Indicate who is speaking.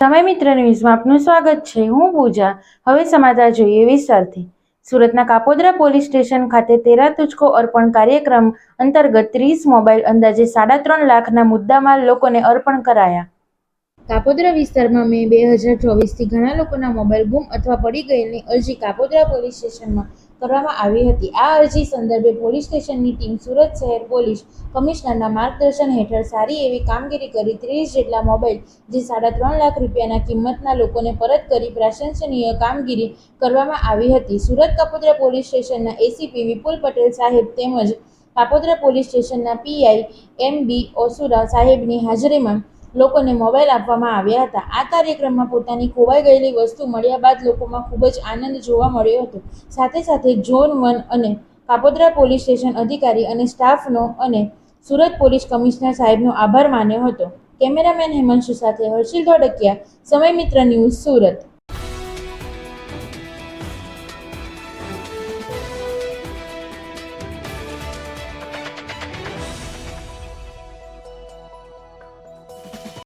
Speaker 1: સમય મિત્ર ન્યૂઝમાં આપનું સ્વાગત છે. હું પૂજા. હવે સમાચાર જોઈએ વિસ્તારથી. સુરતના કાપોદ્રા પોલીસ સ્ટેશન ખાતે તેરા તુચકો અર્પણ કાર્યક્રમ અંતર્ગત ત્રીસ મોબાઈલ અંદાજે સાડા ત્રણ લાખના મુદ્દામાલ લોકોને અર્પણ કરાયા. કાપોદ્રા વિસ્તારમાં મે બે હજાર ચોવીસથી ઘણા લોકોના મોબાઈલ ગુમ અથવા પડી ગયેલની અરજી કાપોદ્રા પોલીસ સ્ટેશનમાં કરવામાં આવી હતી. આ અરજી સંદર્ભે પોલીસ સ્ટેશનની ટીમ સુરત શહેર પોલીસ કમિશનરના માર્ગદર્શન હેઠળ સારી એવી કામગીરી કરી ત્રીસ જેટલા મોબાઈલ, જે સાડા ત્રણ લાખ રૂપિયાના કિંમતના લોકોને પરત કરી પ્રશંસનીય કામગીરી કરવામાં આવી હતી. સુરત કાપોદ્રા પોલીસ સ્ટેશનના એસીપી વિપુલ પટેલ સાહેબ તેમજ કાપોદ્રા પોલીસ સ્ટેશનના પીઆઈ એમ બી ઓસુરા સાહેબની હાજરીમાં લોકોને મોબાઈલ આપવામાં આવ્યા હતા. આ કાર્યક્રમમાં પોતાની ખોવાઈ ગયેલી વસ્તુ મળ્યા બાદ લોકોમાં ખૂબ જ આનંદ જોવા મળ્યો હતો. સાથે સાથે ઝોન વન અને કાપોદ્રા પોલીસ સ્ટેશન અધિકારી અને સ્ટાફનો અને સુરત પોલીસ કમિશનર સાહેબનો આભાર માન્યો હતો. કેમેરામેન હેમાંશુ સાથે હર્ષિલ ધોડકિયા સમય મિત્ર ન્યૂઝ સુરત.